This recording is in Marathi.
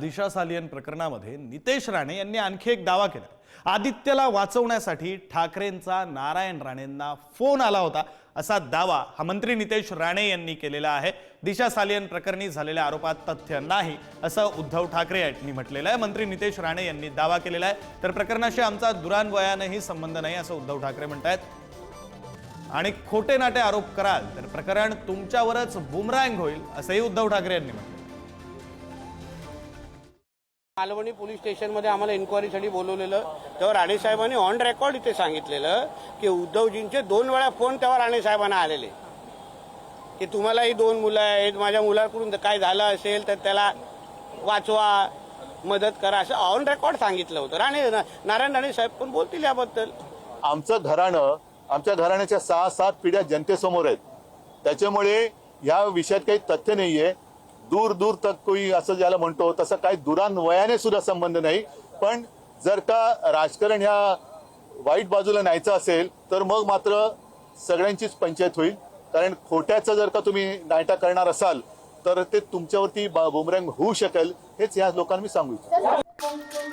दिशा सालियन प्रकरणामध्ये नितेश राणे यांनी आणखी एक दावा केला. आदित्यला वाचवण्यासाठी ठाकरेंचा नारायण राणेंना फोन आला होता. असा दावा हा मंत्री नितेश राणे यांनी केलेला आहे. दिशा सालियन प्रकरणी झालेल्या आरोपात तथ्य नाही असं उद्धव ठाकरे यांनी म्हटलेलं आहे. मंत्री नितेश राणे यांनी दावा केलेला आहे. तर प्रकरणाशी आमचा दुरान्वयानेही संबंध नाही असं उद्धव ठाकरे म्हणतायत. आणि खोटे नाटे आरोप कराल तर प्रकरण तुमच्यावरच बुमरँग होईल असंही उद्धव ठाकरे यांनी म्हटलं. मालवणी पोलीस स्टेशनमध्ये आम्हाला इन्क्वायरीसाठी बोलवलेलं. तेव्हा राणे साहेबांनी ऑन रेकॉर्ड इथे सांगितलेलं की उद्धवजींचे दोन वेळा फोन तेव्हा राणे साहेबांना आलेले. की तुम्हालाही दोन मुलं आहेत माझ्या मुलाकडून काय झालं असेल तर त्याला वाचवा मदत करा असं ऑन रेकॉर्ड सांगितलं होतं. राणे नारायण राणे साहेब पण बोलतील याबद्दल. आमचं घराणं आमच्या घराण्याच्या सहा सात पिढ्या जनतेसमोर आहेत. त्याच्यामुळे या विषयात काही तथ्य नाहीये. दूर दूर तक कोई असं ज्याला म्हणतो तसं काही दुरान्वयाने सुद्धा संबंध नाही. पण जर का राजकारण ह्या वाईट बाजूला न्यायचं असेल तर मग मात्र सगळ्यांचीच पंचायत होईल. कारण खोट्याचं जर का तुम्ही नायटा करणार असाल तर ते तुमच्यावरती बुमरंग होऊ शकेल हेच या लोकांना मी सांगू इच्छितो.